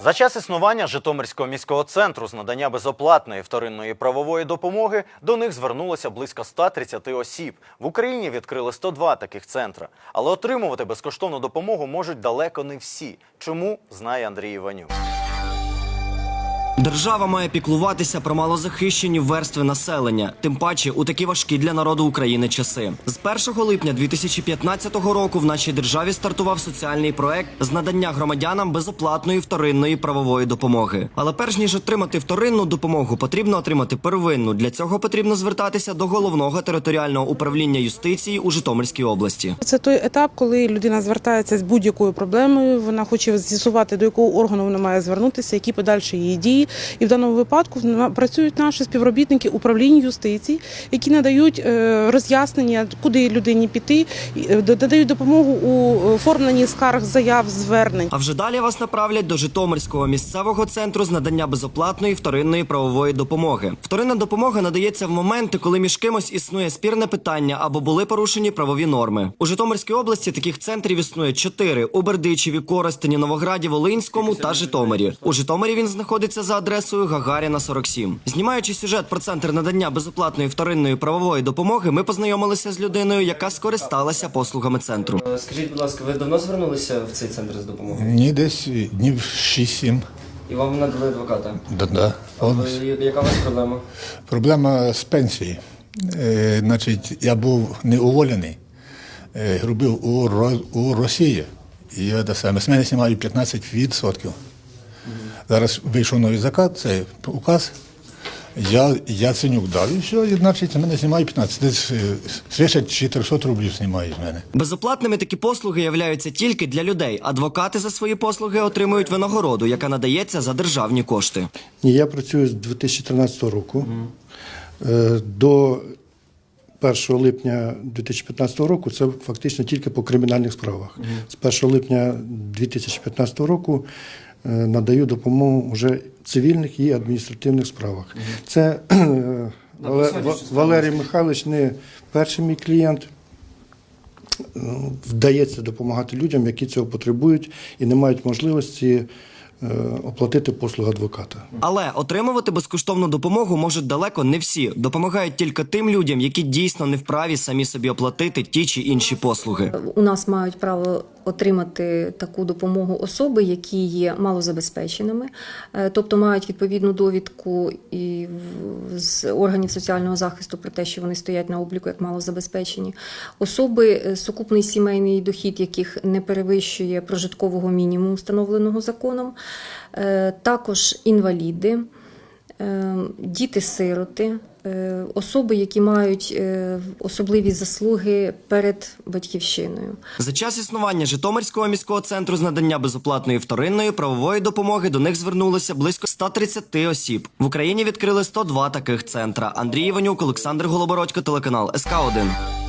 За час існування Житомирського міського центру з надання безоплатної вторинної правової допомоги до них звернулося близько 130 осіб. В Україні відкрили 102 таких центра, але отримувати безкоштовну допомогу можуть далеко не всі. Чому знає Андрій Іванюк. Держава має піклуватися про малозахищені верстви населення, тим паче у такі важкі для народу України часи. З 1 липня 2015 року в нашій державі стартував соціальний проект з надання громадянам безоплатної вторинної правової допомоги. Але перш ніж отримати вторинну допомогу, потрібно отримати первинну. Для цього потрібно звертатися до головного територіального управління юстиції у Житомирській області. Це той етап, коли людина звертається з будь-якою проблемою. Вона хоче з'ясувати, до якого органу вона має звернутися, які подальші її дії. І в даному випадку працюють наші співробітники управління юстиції, які надають е, роз'яснення, куди людині піти, і, е, надають допомогу у оформленні скарг, заяв, звернень. А вже далі вас направлять до Житомирського місцевого центру з надання безоплатної вторинної правової допомоги. Вторинна допомога надається в моменти, коли між кимось існує спірне питання або були порушені правові норми. У Житомирській області таких центрів існує чотири: у Бердичеві, Коростені, Новограді, Волинському та Житомирі. У Житомирі він знаходиться за адресою Гагаріна 47. Знімаючи сюжет про центр надання безоплатної вторинної правової допомоги, ми познайомилися з людиною, яка скористалася послугами центру. Е, Скажіть, будь ласка, ви давно звернулися в цей центр з допомогою? Ні, десь днів 6-7. І вам надали адвоката? Да-да. А яка у вас проблема? Проблема з пенсії. Е, значить, я був не уволений, е, грубив у, у Росії. І я саме, з мене знімають 15%. Зараз вийшов новий закат, це указ. Я, я ценюк дав, і все, і, значить, мене знімають 15. Десь е, свише 400 рублів знімають з мене. Безоплатними такі послуги являються тільки для людей. Адвокати за свої послуги отримують винагороду, яка надається за державні кошти. Ні, я працюю з 2013 року. Е, До 1 липня 2015 року це фактично тільки по кримінальних справах. З 1 липня 2015 року е, надаю допомогу вже цивільних і адміністративних справах. Це е, Вале- Валерій Михайлович не перший мій клієнт. Е, Вдається допомагати людям, які цього потребують і не мають можливості е, оплатити послугу адвоката. Але отримувати безкоштовну допомогу можуть далеко не всі. Допомагають тільки тим людям, які дійсно не вправі самі собі оплатити ті чи інші послуги. У нас мають право отримати таку допомогу особи, які є малозабезпеченими, е, тобто мають відповідну довідку і з органів соціального захисту про те, що вони стоять на обліку як малозабезпечені. Особи, е, сукупний сімейний дохід, яких не перевищує прожиткового мінімуму, встановленого законом, е, також інваліди. Діти-сироти, особи, які мають е, особливі заслуги перед батьківщиною. За час існування Житомирського міського центру з надання безоплатної вторинної правової допомоги до них звернулося близько 130 осіб. В Україні відкрили 102 таких центра. Андрій Іванюк, Олександр Голобородько, телеканал СК 1